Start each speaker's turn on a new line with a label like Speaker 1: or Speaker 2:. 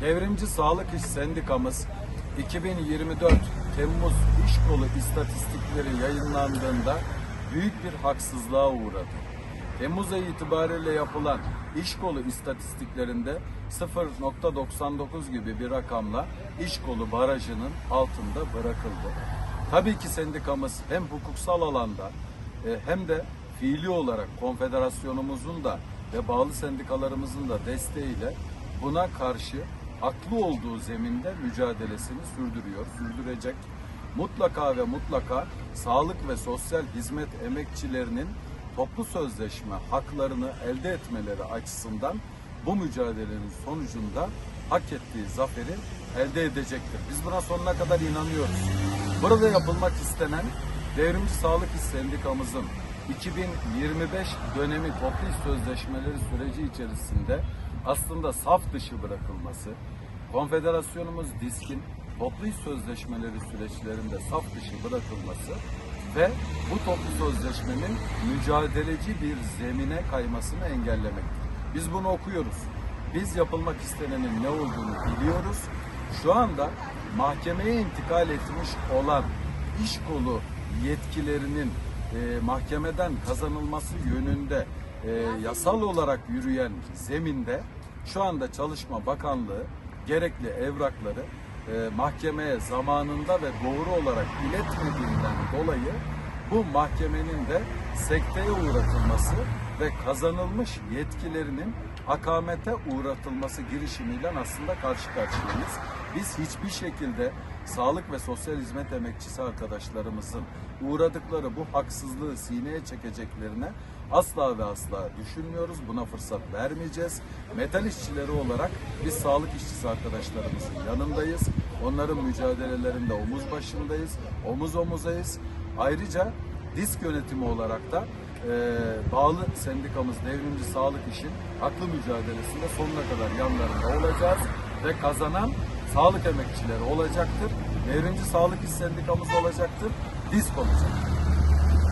Speaker 1: Devrimci Sağlık İş Sendikamız 2024 Temmuz İş Kolu istatistikleri yayınlandığında büyük bir haksızlığa uğradı. Temmuz ayı itibariyle yapılan iş kolu istatistiklerinde 0.99 gibi bir rakamla iş kolu barajının altında bırakıldı. Tabii ki sendikamız hem hukuksal alanda e, hem de fiili olarak konfederasyonumuzun da ve bağlı sendikalarımızın da desteğiyle buna karşı haklı olduğu zeminde mücadelesini sürdürüyor, sürdürecek. Mutlaka ve mutlaka sağlık ve sosyal hizmet emekçilerinin toplu sözleşme haklarını elde etmeleri açısından bu mücadelenin sonucunda hak ettiği zaferi elde edecektir. Biz buna sonuna kadar inanıyoruz. Burada yapılmak istenen Devrimci Sağlık İş Sendikamızın 2025 dönemi toplu sözleşmeleri süreci içerisinde aslında saf dışı bırakılması, konfederasyonumuz DİSK'in toplu sözleşmeleri süreçlerinde saf dışı bırakılması ve bu toplu sözleşmenin mücadeleci bir zemine kaymasını engellemektir. Biz bunu okuyoruz. Biz yapılmak istenenin ne olduğunu biliyoruz. Şu anda mahkemeye intikal etmiş olan iş kolu yetkilerinin e, mahkemeden kazanılması yönünde e, yasal olarak yürüyen zeminde şu anda Çalışma Bakanlığı gerekli evrakları e, mahkemeye zamanında ve doğru olarak iletmediğinden dolayı bu mahkemenin de sekteye uğratılması ve kazanılmış yetkilerinin akamete uğratılması girişimiyle aslında karşı karşıyayız. Biz hiçbir şekilde sağlık ve sosyal hizmet emekçisi arkadaşlarımızın uğradıkları bu haksızlığı sineye çekeceklerine asla ve asla düşünmüyoruz. Buna fırsat vermeyeceğiz. Metal işçileri olarak biz sağlık işçisi arkadaşlarımızın yanındayız. Onların mücadelelerinde omuz başındayız, omuz omuzayız. Ayrıca disk yönetimi olarak da e, bağlı sendikamız Devrimci Sağlık İş'in haklı mücadelesinde sonuna kadar yanlarında olacağız ve kazanan sağlık emekçileri olacaktır. Devrimci Sağlık İş Sendikamız olacaktır. Disk olacak.